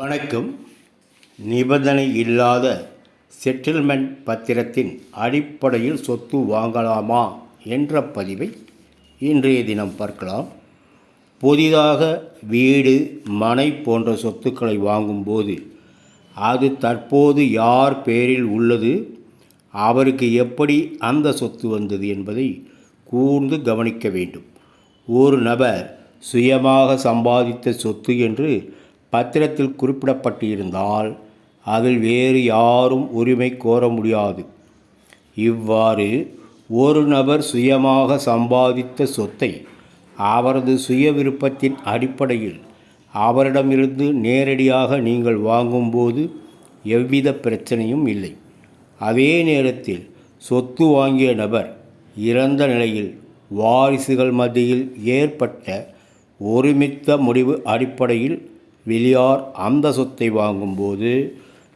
வணக்கம். நிபந்தனை இல்லாத செட்டில்மெண்ட் பத்திரத்தின் அடிப்படையில் சொத்து வாங்கலாமா என்ற பதிவை இன்றைய தினம் பார்க்கலாம். புதிதாக வீடு மனை போன்ற சொத்துக்களை வாங்கும்போது அது தற்போது யார் பேரில் உள்ளது அவருக்கு எப்படி அந்த சொத்து வந்தது என்பதை கூர்ந்து கவனிக்க வேண்டும். ஒரு நபர் சுயமாக சம்பாதித்த சொத்து என்று பத்திரத்தில் குறிப்பிடப்பட்டிருந்தால் அதில் வேறு யாரும் உரிமை கோர முடியாது. இவ்வாறு ஒரு நபர் சுயமாக சம்பாதித்த சொத்தை அவரது சுய விருப்பத்தின் அடிப்படையில் அவரிடமிருந்து நேரடியாக நீங்கள் வாங்கும்போது எவ்வித பிரச்சனையும் இல்லை. அதே நேரத்தில் சொத்து வாங்கிய நபர் இறந்த நிலையில் வாரிசுகள் மத்தியில் ஏற்பட்ட ஒருமித்த முடிவு அடிப்படையில் வெளியார் அந்த சொத்தை வாங்கும்போது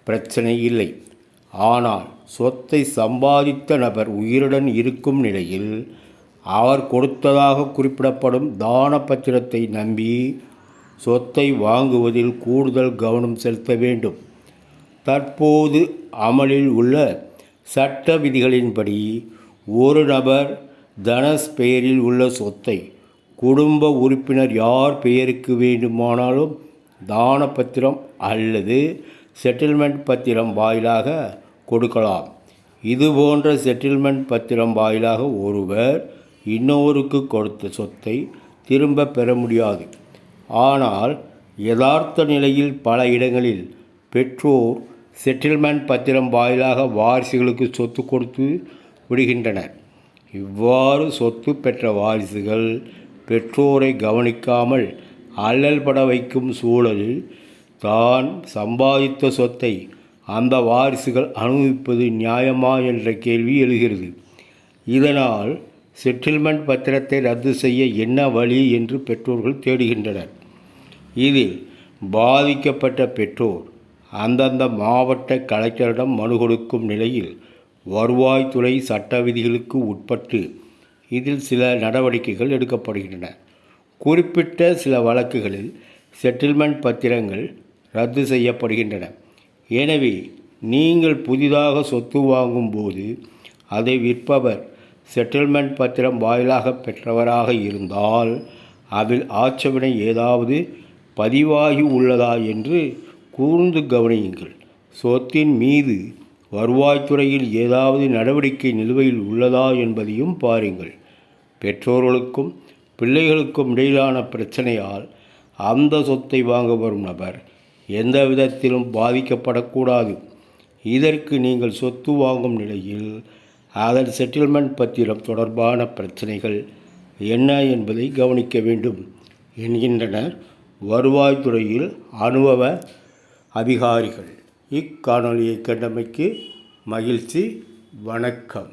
பிரச்சனை இல்லை. ஆனால் சொத்தை சம்பாதித்த நபர் உயிருடன் இருக்கும் நிலையில் அவர் கொடுத்ததாக குறிப்பிடப்படும் தான பத்திரத்தை நம்பி சொத்தை வாங்குவதில் கூடுதல் கவனம் செலுத்த வேண்டும். தற்போது அமலில் உள்ள சட்ட விதிகளின்படி ஒரு நபர் தனஸ் பெயரில் உள்ள சொத்தை குடும்ப உறுப்பினர் யார் பெயருக்கு வேண்டுமானாலும் தான பத்திரம் அல்லது செட்டில்மெண்ட் பத்திரம் வாயிலாக கொடுக்கலாம். இது போன்ற செட்டில்மெண்ட் பத்திரம் வாயிலாக ஒருவர் இன்னொருக்கு கொடுத்த சொத்தை திரும்ப பெற முடியாது. ஆனால் யதார்த்த நிலையில் பல இடங்களில் பெற்றோர் செட்டில்மெண்ட் பத்திரம் வாயிலாக வாரிசுகளுக்கு சொத்து கொடுத்து விடுகின்றனர். இவ்வாறு சொத்து பெற்ற வாரிசுகள் பெற்றோரை கவனிக்காமல் அல்லல் பட வைக்கும் சூழலில் தான் சம்பாதித்த சொத்தை அந்த வாரிசுகள் அனுபவிப்பது நியாயமா என்ற கேள்வி எழுகிறது. இதனால் செட்டில்மெண்ட் பத்திரத்தை ரத்து செய்ய என்ன வழி என்று பெற்றோர்கள் தேடுகின்றனர். இதில் பாதிக்கப்பட்ட பெற்றோர் அந்தந்த மாவட்ட கலெக்டரிடம் மனு கொடுக்கும் நிலையில் வருவாய்த்துறை சட்ட விதிகளுக்கு உட்பட்டு இதில் சில நடவடிக்கைகள் எடுக்கப்படுகின்றன. குறிப்பிட்ட சில வழக்குகளில் செட்டில்மெண்ட் பத்திரங்கள் ரத்து செய்யப்படுகின்றன. எனவே நீங்கள் புதிதாக சொத்து வாங்கும்போது அதை விற்பவர் செட்டில்மெண்ட் பத்திரம் வாயிலாக பெற்றவராக இருந்தால் அதில் ஆட்சேபனை ஏதாவது பதிவாகி உள்ளதா என்று கூர்ந்து கவனியுங்கள். சொத்தின் மீது வருவாய்த்துறையில் ஏதாவது நடவடிக்கை நிலுவையில் உள்ளதா என்பதையும் பாருங்கள். பெற்றோர்களுக்கும் பிள்ளைகளுக்கும் இடையிலான பிரச்சனையால் அந்த சொத்தை வாங்க வரும் நபர் எந்த விதத்திலும் பாதிக்கப்படக்கூடாது. இதற்கு நீங்கள் சொத்து வாங்கும் நிலையில் அதன் செட்டில்மெண்ட் பத்திரம் தொடர்பான பிரச்சனைகள் என்ன என்பதை கவனிக்க வேண்டும் என்கின்றனர் வருவாய்த்துறையில் அனுபவ அதிகாரிகள். இக்காணொலியை கண்டமைக்கு மகிழ்ச்சி வணக்கம்.